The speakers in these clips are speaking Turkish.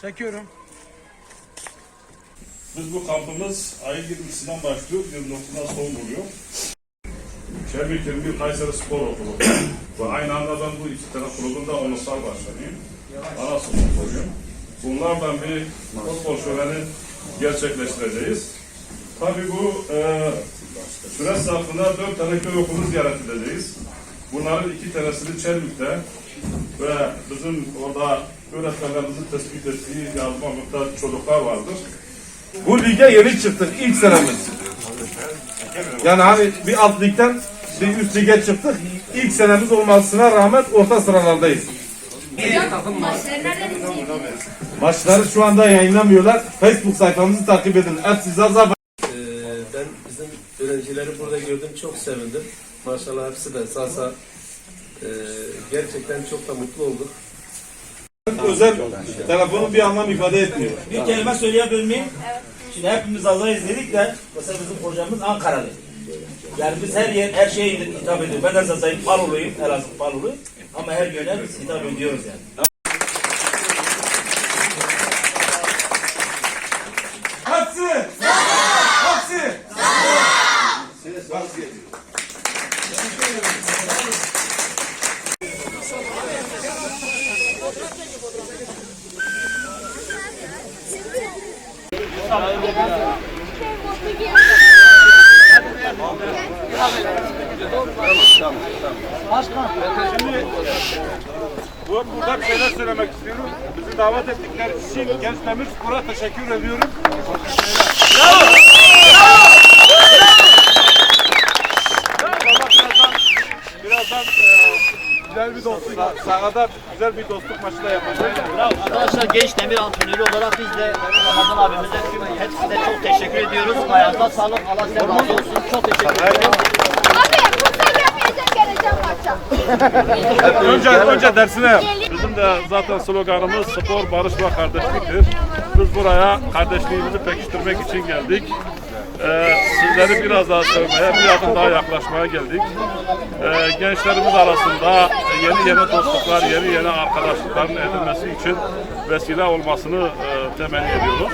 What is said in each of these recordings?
Çekiyorum. Biz bu kampımız ayın 20'sinden başlıyor, 29'dan son oluyor. Çevik 21 Kayseri Spor Okulu. Ve aynı anda ben bu iki tane kulübün de ulusal başkanıyım. Ana sponsoruyum. Bunlardan bir futbol şöleni gerçekleştireceğiz. Tabii bu e, süre zarfında dört tane köy okulu ziyaret edeceğiz. Bunların iki tanesini Çelmik'te ve bizim orada öğretmenlerimizin tespit ettiği yazma muhtaç çocuklar vardır. Bu lige yeni çıktık ilk senemiz. Yani hani bir alt ligden bir üst lige çıktık. İlk senemiz olmasına rağmen orta sıralardayız. Maçları şu anda yayınlamıyorlar. Facebook sayfamızı takip edin. Ersizaza Ee, ben bizim öğrencileri burada gördüm çok sevindim. Maşallah hepsi de sağ Ee, gerçekten çok da mutlu olduk. özel telefonun bir anlam ifade etmiyor. Bir kelime söyleyebilir miyim? Şimdi hepimiz azayız dedik de mesela bizim hocamız Ankaralı. Yani biz her yer, her şeye hitap ediyoruz. Ben de Zazay'ın Paloluyum, Elazığ Paloluyum. Ama her yöne biz hitap ediyoruz yani. Hepsi! Hepsi! Bu, burada bir şeyler söylemek istiyorum. Bizi davet ettikleri için Genç Demir Spor'a teşekkür ediyorum. İnşallah birazdan, birazdan e, güzel bir dostluk, sahada güzel bir dostluk maçı yapacağız. Arkadaşlar genç demir antrenörü olarak biz de Ramazan abimize tüm hepsine çok teşekkür ediyoruz. Ayağınıza sağlık. Allah size razı olsun. Çok teşekkür ederim. Abi burada gelmeyeceğim geleceğim maça. Önce, önce dersine yap. Bizim de zaten sloganımız spor, barış ve kardeşliktir. Biz buraya kardeşliğimizi pekiştirmek için geldik. Ee, sizleri biraz daha sevmeye, bir adım daha yaklaşmaya geldik. Ee, gençlerimiz arasında yeni yeni dostluklar, yeni yeni arkadaşlıkların edilmesi için vesile olmasını e, temenni ediyoruz.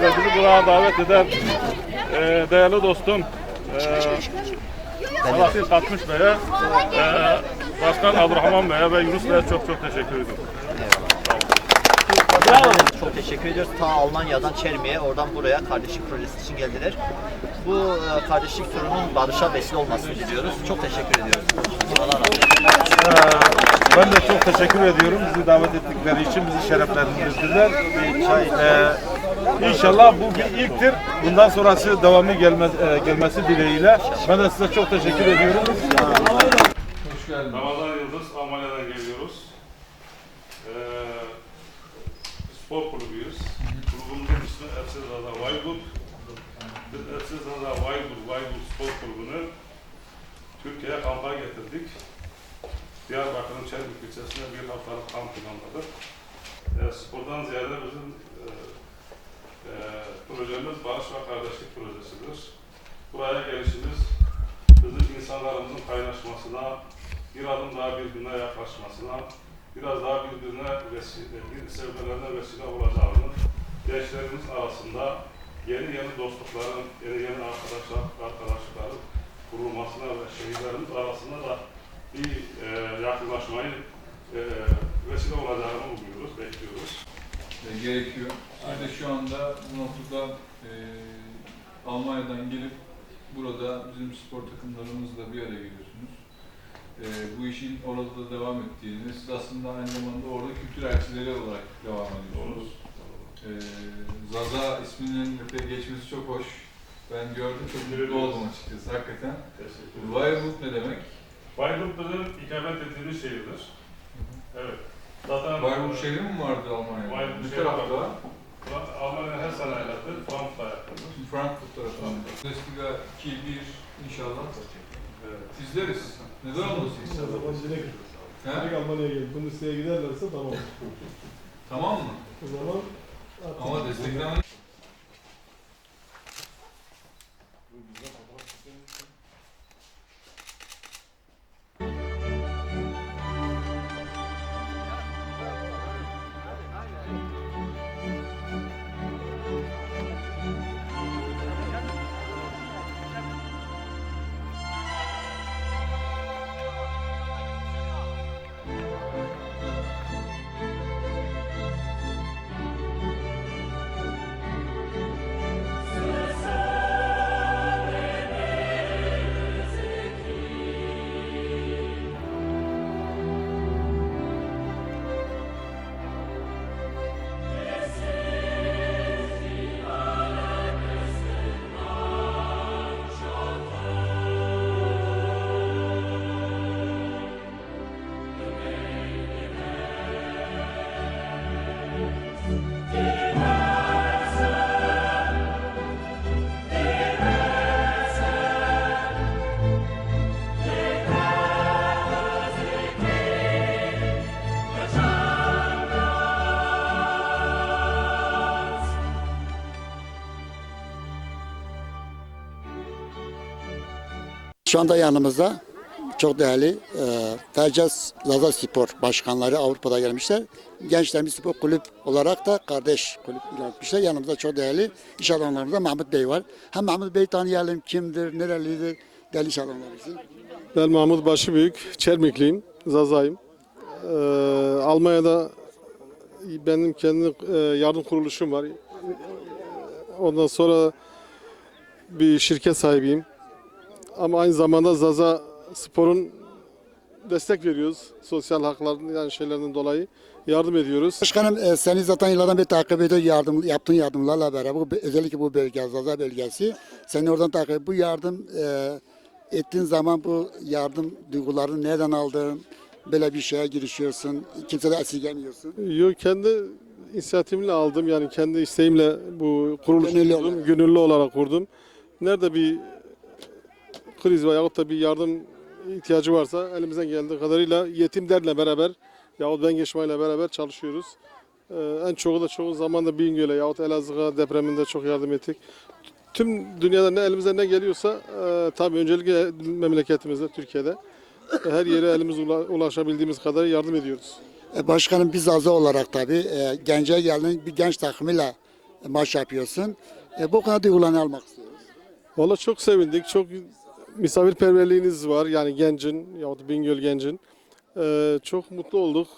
Ve bizi buraya davet eden e, değerli dostum e, Selahattin Tatmış Bey'e, e, Başkan Abdurrahman Bey'e ve Yunus Bey'e çok çok teşekkür ediyorum. Çok teşekkür ediyoruz. Ta Almanya'dan Çermi'ye, oradan buraya kardeşlik projesi için geldiler. Bu e, kardeşlik turunun barışa vesile olmasını diliyoruz. Çok teşekkür ediyoruz. Allah razı olsun. Ben de çok teşekkür ediyorum bizi davet ettikleri için bizi şereflendirdiler. Ee, inşallah bu bir ilktir. Bundan sonrası devamı gelmez, e, gelmesi dileğiyle. Ben de size çok teşekkür ediyorum. Ramazan Yıldız, Almanya'dan geliyoruz. Ee, spor kulübüyüz. Kulübümüzün ismi Ersizaza Vaygurt. Biz Ersizaza Vaygurt, Vaygurt Spor Kulübü'nü Türkiye'ye kampa getirdik. Diyarbakır'ın Çelbik ilçesinde bir haftalık kamp planladık. Ee, spordan ziyade bizim e, e, projemiz Barış ve Kardeşlik Projesidir. Buraya gelişimiz bizim insanlarımızın kaynaşmasına, bir adım daha birbirine yaklaşmasına, biraz daha birbirine vesile, bir sevmelerine vesile olacağını, gençlerimiz arasında yeni yeni dostlukların, yeni yeni arkadaşlar, arkadaşlıkların kurulmasına ve şehirlerimiz arasında da bir e, yakınlaşmayı e, vesile olacağını umuyoruz, bekliyoruz. E, gerekiyor. Siz de şu anda bu noktada e, Almanya'dan gelip burada bizim spor takımlarımızla bir araya geliyorsunuz. E, bu işin orada da devam ettiğini, siz aslında aynı zamanda orada kültür elçileri olarak devam ediyorsunuz. E, Zaza isminin de geçmesi çok hoş. Ben gördüm, çok mutlu oldum açıkçası hakikaten. Teşekkür ederim. Weyrwood ne demek? Bayburt bizim ikamet ettiğimiz şehirdir. Evet. Zaten şehri mi vardı Almanya'da? Weyrwood Ne tarafta? var. Almanya'nın her sene ayaktadır, Frankfurt'a ayaktadır. Frankfurt tarafında. Bundesliga 2-1 inşallah Evet. izleriz. Neden olmasın? O zaman direkt, He? direkt Almanya'ya gelip Bundesliga'ya giderlerse tamam. Tamam mı? O zaman artık Ama desteklemen Şu anda yanımızda çok değerli e, Fercaz Zaza Spor başkanları Avrupa'da gelmişler. Gençlerimiz Spor Kulüp olarak da kardeş kulüp yapmışlar. Yanımızda çok değerli iş adamlarımızda Mahmut Bey var. Hem Mahmut Bey tanıyalım kimdir, nerelidir, değerli iş adamlarımızın. Ben Mahmut Başıbüyük, Çermikliyim, Zazayım. Ee, Almanya'da benim kendi e, yardım kuruluşum var. Ondan sonra bir şirket sahibiyim. Ama aynı zamanda Zaza Spor'un destek veriyoruz. Sosyal hakların yani şeylerden dolayı yardım ediyoruz. Başkanım e, seni zaten yıllardan beri takip ediyor yardım, yaptığın yardımlarla beraber bu, özellikle bu bölge Zaza bölgesi. Seni oradan takip Bu yardım e, ettiğin zaman bu yardım duygularını nereden aldın? Böyle bir şeye girişiyorsun. Kimse de esirgemiyorsun. Yok kendi inisiyatifimle aldım yani kendi isteğimle bu kuruluşu Gönüllü gönüllü olarak kurdum. Nerede bir kriz veyahut da bir yardım ihtiyacı varsa elimizden geldiği kadarıyla yetim derle beraber yahut ben geçmeyle beraber çalışıyoruz. Ee, en çoğu da çoğu zaman da Bingöl'e yahut Elazığ'a depreminde çok yardım ettik. Tüm dünyada ne elimizden ne geliyorsa e, tabii öncelikle memleketimizde Türkiye'de e, her yere elimiz ula- ulaşabildiğimiz kadar yardım ediyoruz. E, Başkanım biz Zaza olarak tabii e, gence geldin bir genç takımıyla maç yapıyorsun. E, bu konuda duygularını almak istiyoruz. Valla çok sevindik. Çok misafirperverliğiniz var. Yani Genc'in yahut Bingöl Genc'in. Ee, çok mutlu olduk.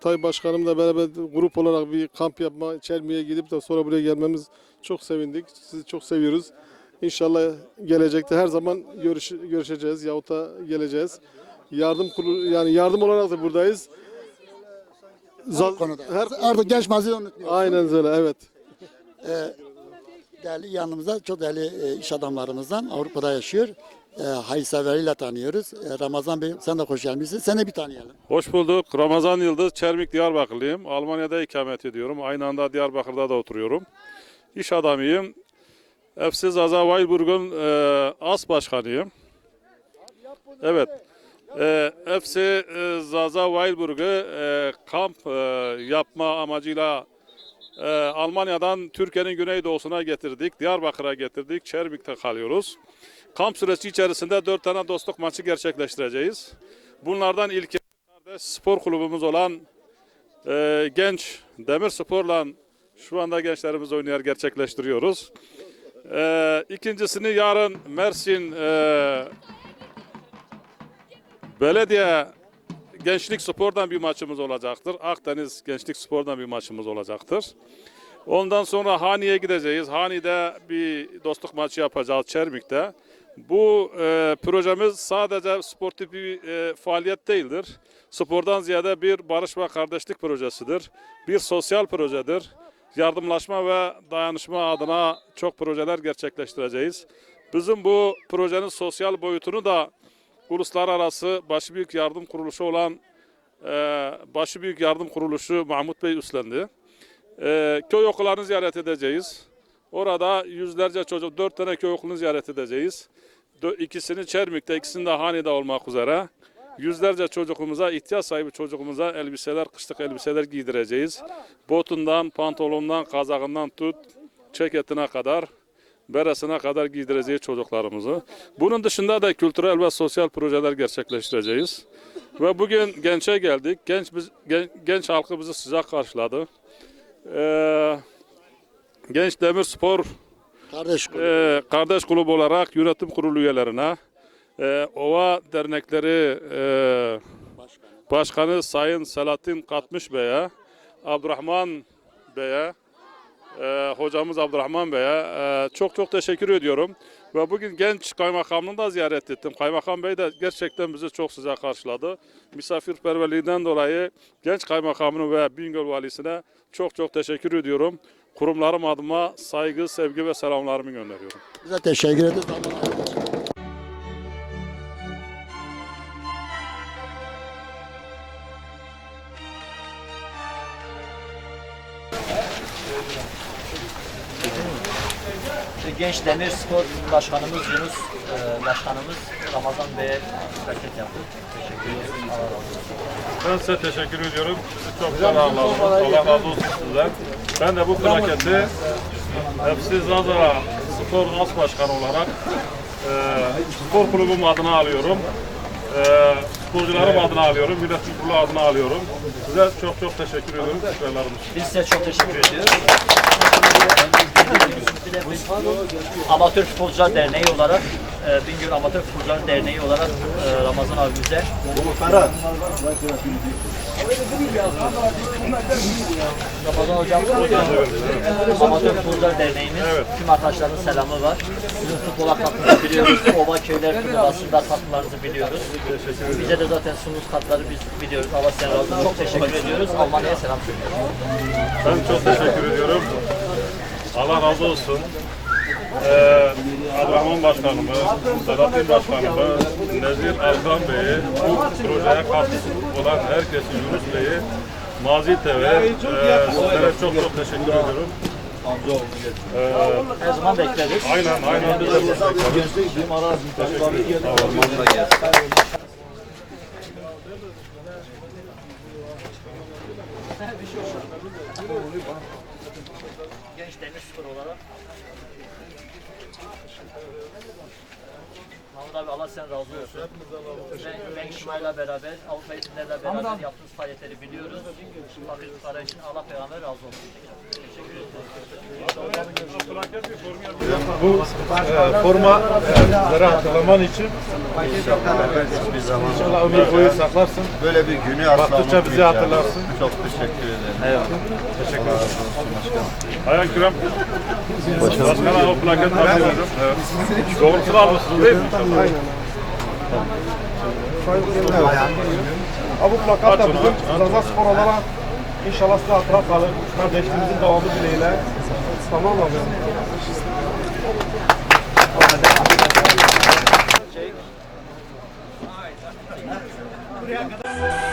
Tayyip Başkanımla beraber grup olarak bir kamp yapma, Çermi'ye gidip de sonra buraya gelmemiz çok sevindik. Sizi çok seviyoruz. İnşallah gelecekte her zaman görüş, görüşeceğiz yahut da geleceğiz. Yardım kulu, yani yardım olarak da buradayız. Her konuda. her- Artık genç maziyi unutmuyoruz. aynen öyle evet. Değerli yanımızda çok değerli e, iş adamlarımızdan Avrupa'da yaşıyor. E, hayırseverliyle tanıyoruz. E, Ramazan Bey sen de hoş gelmişsin. Seni bir tanıyalım. Hoş bulduk. Ramazan Yıldız, Çermik Diyarbakırlıyım. Almanya'da ikamet ediyorum. Aynı anda Diyarbakır'da da oturuyorum. İş adamıyım. FC Zaza Weilburg'un e, as başkanıyım. Evet. E, FC e, Zaza Weilburg'u e, kamp e, yapma amacıyla e, Almanya'dan Türkiye'nin güneydoğusuna getirdik. Diyarbakır'a getirdik. Çermik'te kalıyoruz. Kamp süresi içerisinde dört tane dostluk maçı gerçekleştireceğiz. Bunlardan ilki spor kulübümüz olan e, genç Demir Spor'la şu anda gençlerimiz oynayarak gerçekleştiriyoruz. E, ikincisini yarın Mersin e, Belediye Gençlik Spor'dan bir maçımız olacaktır. Akdeniz Gençlik Spor'dan bir maçımız olacaktır. Ondan sonra Hani'ye gideceğiz. Hani'de bir dostluk maçı yapacağız Çermik'te. Bu e, projemiz sadece sportif bir e, faaliyet değildir. Spordan ziyade bir barış ve kardeşlik projesidir. Bir sosyal projedir. Yardımlaşma ve dayanışma adına çok projeler gerçekleştireceğiz. Bizim bu projenin sosyal boyutunu da uluslararası başı büyük yardım kuruluşu olan e, başı büyük yardım kuruluşu Mahmut Bey üstlendi. E, köy okullarını ziyaret edeceğiz. Orada yüzlerce çocuk, dört tane köy okulunu ziyaret edeceğiz. İkisini Çermik'te, ikisini de Hani'de olmak üzere. Yüzlerce çocuğumuza, ihtiyaç sahibi çocuğumuza elbiseler, kışlık elbiseler giydireceğiz. Botundan, pantolondan, kazağından tut, ceketine kadar, beresine kadar giydireceğiz çocuklarımızı. Bunun dışında da kültürel ve sosyal projeler gerçekleştireceğiz. Ve bugün gençe geldik. Genç biz, gen- genç halkı bizi sıcak karşıladı. Ee, Genç Demir Spor Kardeş kulübü. e, kardeş kulüp olarak yönetim kurulu üyelerine, e, OVA dernekleri e, başkanı Sayın Selahattin Katmış Bey'e, Abdurrahman Bey'e, e, hocamız Abdurrahman Bey'e e, çok çok teşekkür ediyorum. Ve bugün genç kaymakamını da ziyaret ettim. Kaymakam Bey de gerçekten bizi çok sıcak karşıladı. Misafirperverliğinden dolayı genç kaymakamını ve Bingöl valisine çok çok teşekkür ediyorum. Kurumlarım adıma saygı, sevgi ve selamlarımı gönderiyorum. Bize teşekkür ederiz. Genç Demir Spor Başkanımız Yunus e, Başkanımız Ramazan Bey'e hareket yaptı. Teşekkür ederim. Allah razı olsun. Ben size teşekkür ediyorum. Sizi çok sağ olun. Allah razı olsun sizden. Ben de bu plaketi FC Zaza Spor As Başkanı olarak e, spor kulübüm adına alıyorum. E, sporcularım adına alıyorum. Millet Futbolu adına alıyorum. Size çok çok teşekkür ediyorum. Biz size çok teşekkür ediyoruz. Biz Amatör Futbolcular Derneği olarak, e, Bingöl Amatör Futbolcular Derneği olarak e, Ramazan abimize Ramazan hocam, Amatör Futbolcular Derneği'nin tüm arkadaşlarının selamı var. Sizin futbola katkınızı biliyoruz. Ova Köyler Turnuvası'nda katkılarınızı biliyoruz. Bize de zaten sunduğunuz katkıları biz biliyoruz. Allah sizden razı olsun. Çok teşekkür ediyoruz. Almanya'ya selam söylüyoruz. Ben çok teşekkür ediyorum. Allah razı olsun. Ee, Abdurrahman Başkanımı, Selahattin Başkanımı, Nezir Erdoğan Bey'i, bu projeye katkısı olan herkesi, Yunus Bey'i, Mazi TV, e, sizlere çok çok teşekkür ediyorum. Ee, Her zaman bekleriz. aynen, aynen biz de bekleriz. Teşekkür ederim. Genç demir spor olarak. Mahmut abi Allah sen razı olsun. Ben, ben Şimay'la beraber, Avrupa eğitimlerle beraber yaptığımız faaliyetleri biliyoruz. Fakir fukara için Allah peygamber razı olsun. Bu e, forma e, hatırlaman için inşallah ömür boyu saklarsın. Böyle bir günü asla Baktıkça bizi unutmayacağım. hatırlarsın. Çok teşekkür ederim. Teşekkür ederim. Ayhan Kürem. Başkan'a o plaket ediyorum. Evet. Doğrultusunu almışsınız değil mi? Bu plakat da bizim Zaza Spor olarak İnşallah size hatıra kalır. Kardeşliğimizin devamı dileğiyle. Tamam mı abi. Buraya kadar.